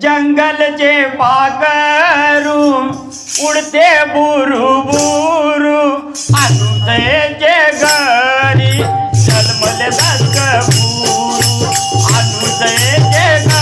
जंगल जे पाकरू उडते बुरू बुरू. आणू घरी जन्मले दस बुरू. आणू जे घरी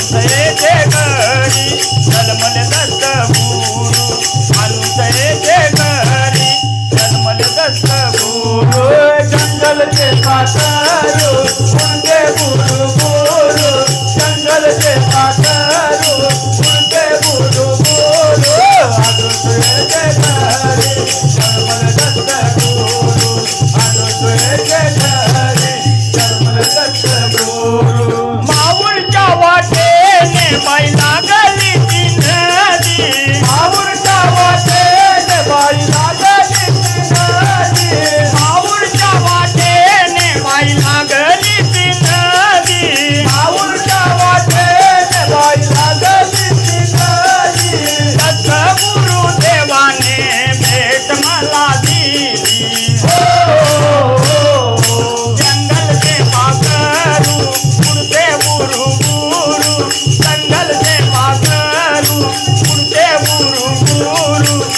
येते घरी जन्मल दत्त गुरु. माणूस येते घरी जन्मल दत्त गुरु. जंगल ते पातायो ಮಗ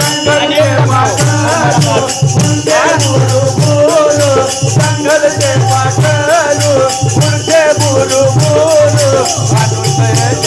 जंगल के पाखरू उड़ते बुरु बुरु जंगल के पाखरू उड़ते बुरु बुरु अनुसर